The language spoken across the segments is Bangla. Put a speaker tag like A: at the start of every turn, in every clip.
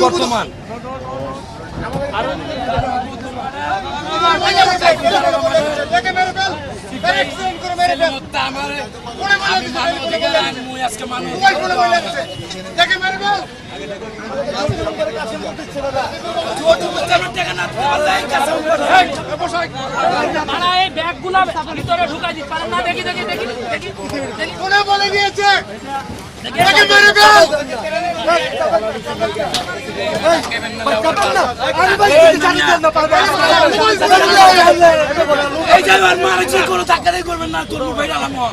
A: বর্তমান
B: দেখে মেরে ফেল অ্যাক্সিডেন্ট করে মেরে ফেল
A: আমার
B: কোনে বলে
A: আমি
B: দিছে
A: মানব অধিকার আইন মুই আজকে মানুষ
B: মোবাইল কোনে বলে দিছে দেখে মেরে ফেল
A: আমার টাকা না দিতে পারলে এই কাছে
C: তারা এই ব্যাগগুলো ভিতরে ঢুকাই দিতে পারেন না দেখি দেখি দেখি দেখি
B: বলে দিয়েছে
A: এই যে মারে যে কোনো টাকারই করবেন না তোর ভাই আলামন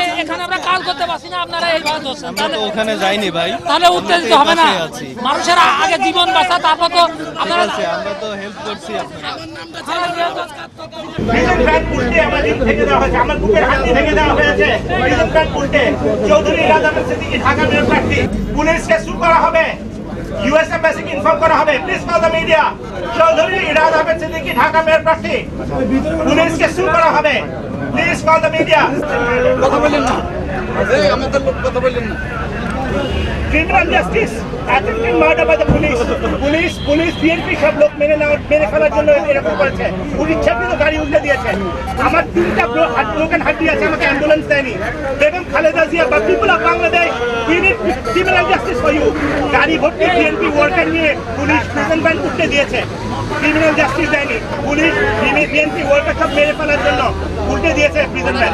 C: এখানে আমরা কাজ করতে পারছি না আপনারা এইভাবে ধরছেন। তাহলে
D: ওখানে যাইনি ভাই।
C: তাহলে উত্তেজিত হবে না। মানুষের আগে জীবন বাঁচা তারপর তো আপনারা
D: আমরা তো হেল্প করছি
E: পুলিশকে শুরু করা হবে। ইউএস এম্বাসিকে ইনফর্ম করা হবে। Please call the media Chowdhury Raj Ahmed Siddiqui Dhaka mayor প্রার্থী? পুলিশকে শুরু করা হবে। প্লিজ কল দ্য মিডিয়া কথা বলেন না। আমাদের কথা বলেন না। Criminal justice attempted murder by the police police police BNP সব লোক মেনে নেওয়ার মেরে ফেলার জন্য এরকম করেছে। পুলিশ ইচ্ছাকৃত গাড়ি উল্টে দিয়েছে আমার তিনটা ব্রোকেন হাড্ডি আছে, আমাকে অ্যাম্বুলেন্স দেয়নি। বেগম খালেদা জিয়া বা people of Bangladesh criminal justice for you গাড়ি ভর্তি বিএনপি ওয়ার্কার নিয়ে পুলিশ প্রিজন ভ্যান উল্টে দিয়েছে। ক্রিমিনাল জাস্টিস দেয়নি। পুলিশ বিএনপি ওয়ার্কার সব মেরে ফেলার জন্য উল্টে দিয়েছে প্রিজন ভ্যান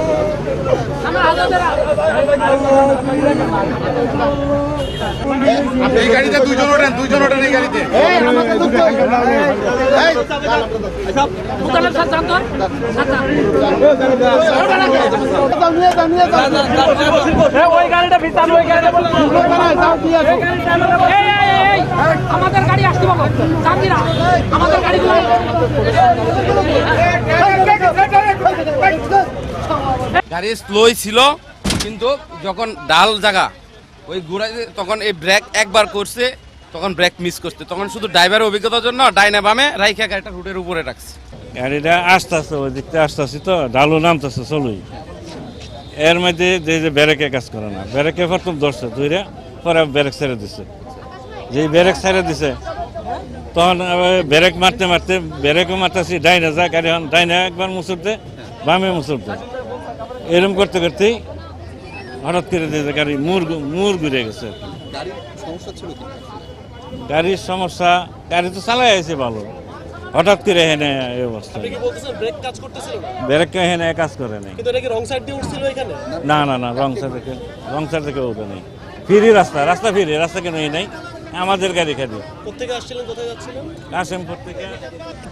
B: এই গাড়িতে দুইজন ওঠেন দুইজন ওঠেন এই গাড়িতে।
C: দোকানের সাথে জানতো ওই গাড়িটা ভিতর ওই গাড়িটা আমাদের গাড়ি আসতে বলো চান্দিরা আমাদের গাড়িগুলো
F: গাড়ি স্লোই ছিল, কিন্তু যখন ডাল জায়গা ওই ঘুরাই তখন এই ব্রেক একবার করছে, তখন ব্রেক মিস করছে। তখন শুধু ড্রাইভারের অভিজ্ঞতার জন্য ডাইনে বামে রাইখা গাড়িটা রুটের উপরে রাখছে।
G: গাড়িটা আস্তে আস্তে, ওই দিকতে আস্তে আস্তে তো ডালও নামতেছে, চলুই। এর মধ্যে যে যে ব্যারেকে কাজ করে না ব্যারেকে প্রথম ধরছে দুইরে পরে ব্যারেক ছেড়ে দিছে। যেই ব্যারেক ছেড়ে দিছে, তখন ব্যারেক মারতে মারতে ব্যারেকও মারতেছি, ডাইনে যা, গাড়ি হন ডাইনে একবার মুসুর দে, বামে মুসুর দে। এরম করতে করতেই হঠাৎ করে দিয়ে গাড়ি মুর মুর ঘুরে গেছে গাড়ির সমস্যা গাড়ি তো চালাই আছে ভালো। হঠাৎ করে হেনে এই অবস্থা।
H: ব্রেক কাজ করতেছিল না?
G: ব্রেক হেনে কাজ করে নাই।
H: কিন্তু এটা কি রং সাইড দিয়ে উঠছিল এখানে?
G: না না না রং সাইড থেকে রং সাইড থেকে ওটা নেই। ফিরি রাস্তা রাস্তা ফিরি রাস্তা কেন এই নাই? আমাদের গাড়ি
H: কোথেকে আসছিলেন কোথায় যাচ্ছিলেন?
G: কাশিমপুর থেকে।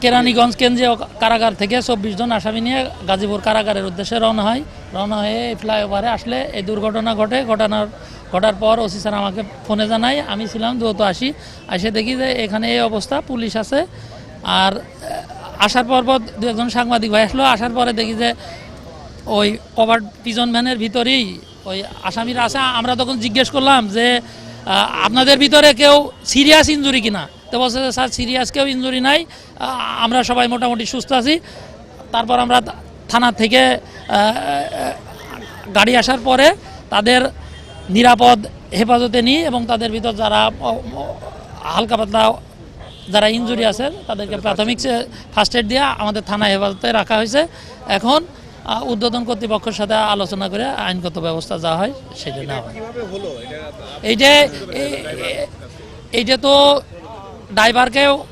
C: কেরানীগঞ্জ কেন্দ্রীয় কারাগার থেকে চব্বিশ জন আসামি নিয়ে গাজীপুর কারাগারের উদ্দেশ্যে রওনা হয়। রওনা হয়ে এই ফ্লাইওভারে আসলে এই দুর্ঘটনা ঘটে। ঘটনার ঘটার পর ওসি স্যার আমাকে ফোনে জানাই আমি ছিলাম দ্রুত আসি। এসে দেখি যে এখানে এই অবস্থা পুলিশ আছে। আর আসার পর পর দু একজন সাংবাদিক ভাই আসলো। আসার পরে দেখি যে ওই কভার পিজন ভ্যানের ভিতরেই ওই আসামিরা আছে। আমরা তখন জিজ্ঞেস করলাম যে আপনাদের ভিতরে কেউ সিরিয়াস ইনজুরি কিনা? তো বলছে যে, স্যার সিরিয়াস কেউ ইনজুরি নাই। আমরা সবাই মোটামুটি সুস্থ আছি। তারপর আমরা থানা থেকে গাড়ি আসার পরে তাদের নিরাপদ হেফাজতে নিই এবং তাদের ভিতর যারা হালকা পাতলা যারা ইনজুরি আছে তাদেরকে প্রাথমিক ফার্স্ট এড দিয়ে আমাদের থানা হেফাজতে রাখা হয়েছে। এখন ঊর্ধ্বতন কর্তৃপক্ষের সাথে আলোচনা করে আইনগত ব্যবস্থা যা হয় সেটা নেওয়া হয়। এ- এইটা তো ড্রাইভারকেও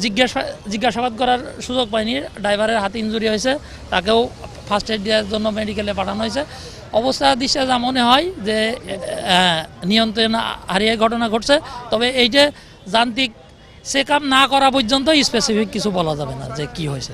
C: জিজ্ঞাসা, জিজ্ঞাসাবাদ করার সুযোগ পায়নি। ড্রাইভারের হাতে ইঞ্জুরি হয়েছে, তাকেও ফার্স্ট এড দেওয়ার জন্য মেডিকেলে পাঠানো হয়েছে। অবস্থা, দৃশ্যে যা মনে হয় যে নিয়ন্ত্রণ হারিয়ে ঘটনা ঘটছে, তবে এই যে যান্ত্রিক, চেক না করা পর্যন্ত স্পেসিফিক কিছু বলা যাবে না যে কি হয়েছে।